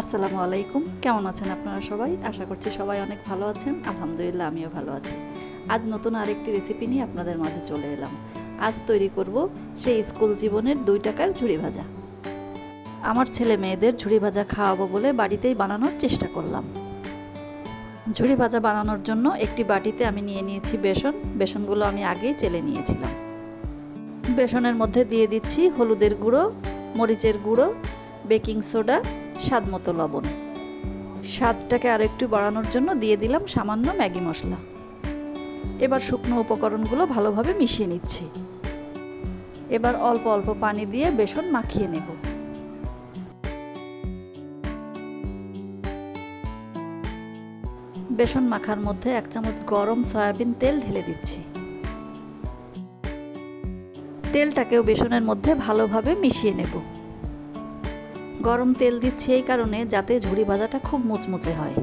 আসসালামু আলাইকুম। কেমন আছেন আপনারা সবাই? আশা করছি সবাই অনেক ভালো আছেন। আলহামদুলিল্লাহ, আমিও ভালো আছি। আজ নতুন আরেকটি রেসিপি নিয়ে আপনাদের মাঝে চলে এলাম। আজ তৈরি করব সেই স্কুল জীবনের দুই টাকার ঝুড়ি ভাজা। আমার ছেলে মেয়েদের ঝুড়ি ভাজা খাওয়াবো বলে বাড়িতেই বানানোর চেষ্টা করলাম। ঝুড়ি ভাজা বানানোর জন্য একটি বাটিতে আমি নিয়ে নিয়েছি বেসন। বেসনগুলো আমি আগেই চেলে নিয়েছিলাম। বেসনের মধ্যে দিয়ে দিচ্ছি হলুদের গুঁড়ো, মরিচের গুঁড়ো, বেকিং সোডা স্বাদ মতো লবণ। স্বাদটাকে আরও একটু বাড়ানোর জন্য দিয়ে দিলাম সামান্য ম্যাগি মশলা। এবার শুকনো উপকরণগুলো ভালোভাবে মিশিয়ে নিচ্ছি। এবার অল্প অল্প পানি দিয়ে বেসন মাখিয়ে নেব। বেসন মাখার মধ্যে এক চামচ গরম সয়াবিন তেল ঢেলে দিচ্ছি। তেলটাকেও বেসনের মধ্যে ভালোভাবে মিশিয়ে নেব। গরম তেল দিচ্ছি এই কারণে যাতে ঝুড়ি ভাজাটা খুব মুচমুচে হয়।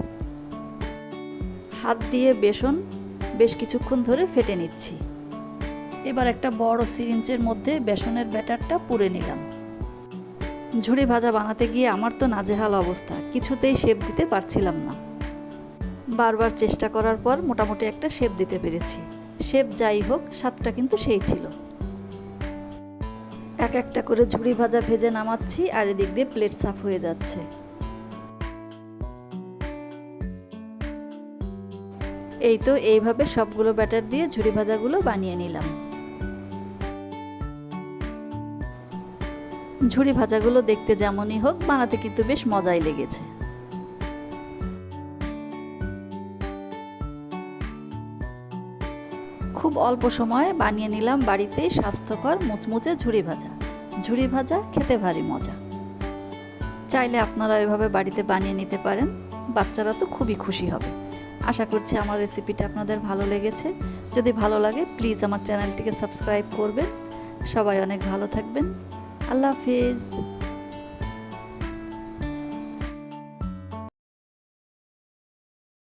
হাত দিয়ে বেসন বেশ কিছুক্ষণ ধরে ফেটে নিচ্ছি। এবার একটা বড় সিরিঞ্চের মধ্যে বেসনের ব্যাটারটা পুড়ে নিলাম। ঝুড়ি ভাজা বানাতে গিয়ে আমার তো নাজেহাল অবস্থা, কিছুতেই শেপ দিতে পারছিলাম না। বারবার চেষ্টা করার পর মোটামুটি একটা শেপ দিতে পেরেছি। শেপ যাই হোক, স্বাদটা কিন্তু সেই ছিল। এক একটা করে ঝুড়ি ভাজা ভেজে নামাচ্ছি আর এদিক দিয়ে প্লেট সাফ হয়ে যাচ্ছে। এই তো এইভাবে সবগুলো ব্যাটার দিয়ে ঝুড়ি ভাজাগুলো বানিয়ে নিলাম। ঝুড়ি ভাজাগুলো দেখতে যেমনই হোক, বানাতে কিন্তু বেশ মজাই লেগেছে। খুব অল্প সময়ে বানিয়ে নিলাম বাড়িতে স্বাস্থ্যকর মুচমুচে ঝুড়ি ভাজা। ঝুড়ি ভাজা খেতে ভারী মজা। চাইলে আপনারা এভাবে বাড়িতে বানিয়ে নিতে পারেন, বাচ্চারা তো খুবই খুশি হবে। আশা করছি আমার রেসিপিটা আপনাদের ভালো লেগেছে। যদি ভালো লাগে, প্লিজ আমার চ্যানেলটিকে সাবস্ক্রাইব করবেন। সবাই অনেক ভালো থাকবেন। আল্লাহ হাফিজ।